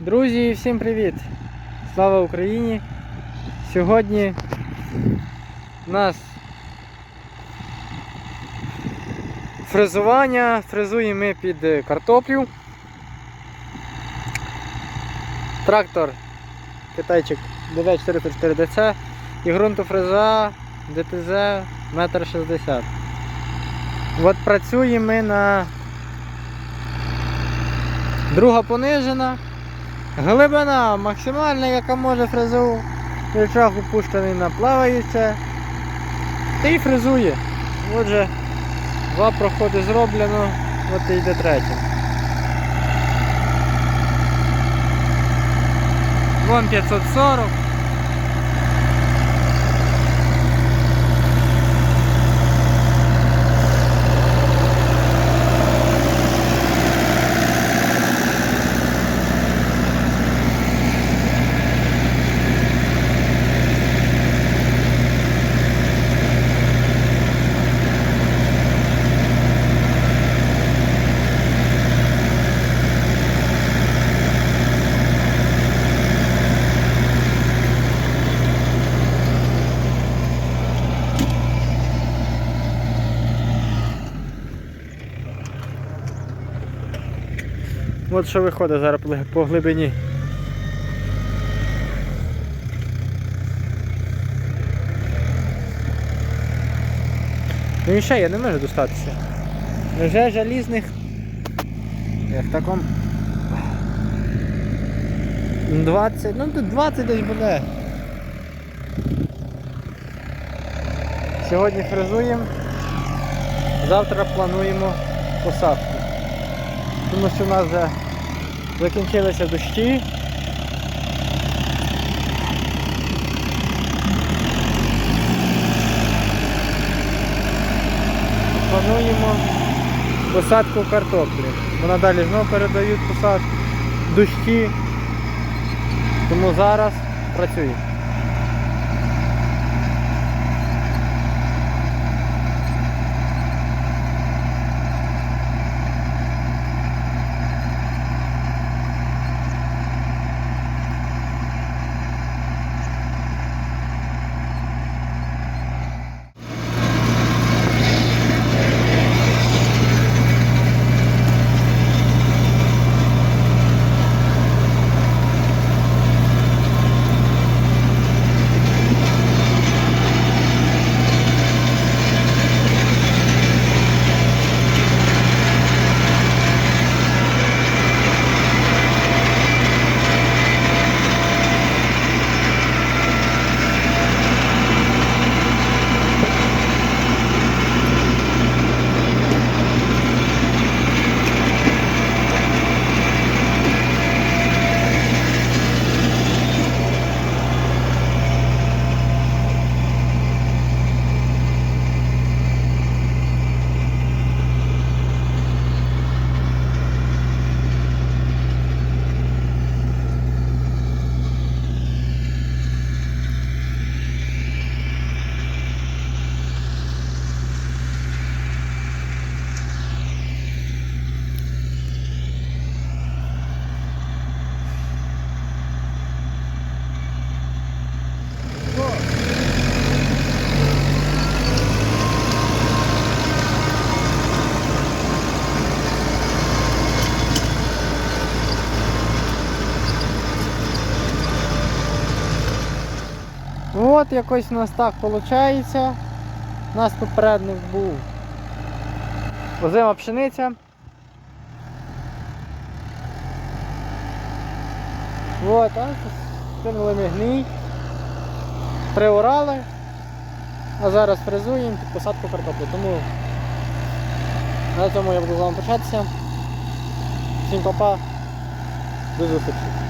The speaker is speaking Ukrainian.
Друзі, всім привіт! Слава Україні! Сьогодні у нас фрезування. Фрезуємо ми під картоплю. Трактор китайчик DV404DC і ґрунтофреза ДТЗ 1,60 м. От працюємо ми на друга понижена. Глибина максимальна, яка може фрезу. Рычаг упущений на плаваюче. Та й фрезує. Отже, два проходи зроблено, от і йде третій. Вон 540. От що виходить зараз по глибині. Ну і ще я не можу достатися. Вже желізних. Як таком. 20, ну тут 20 десь буде. Сьогодні фрезуємо. Завтра плануємо посадку тому що в нас вже закінчилися дощі. Плануємо посадку картоплі. Вона далі знову передають посадку, дощі. Тому зараз працюємо. От якось у нас так виходить. У нас попередник був озима пшениця. От, а кинули ми гній, приорали, а зараз фрезуємо під посадку картоплі. Тому на цьому я буду з вами прощатися. Всім папа, до зустрічі.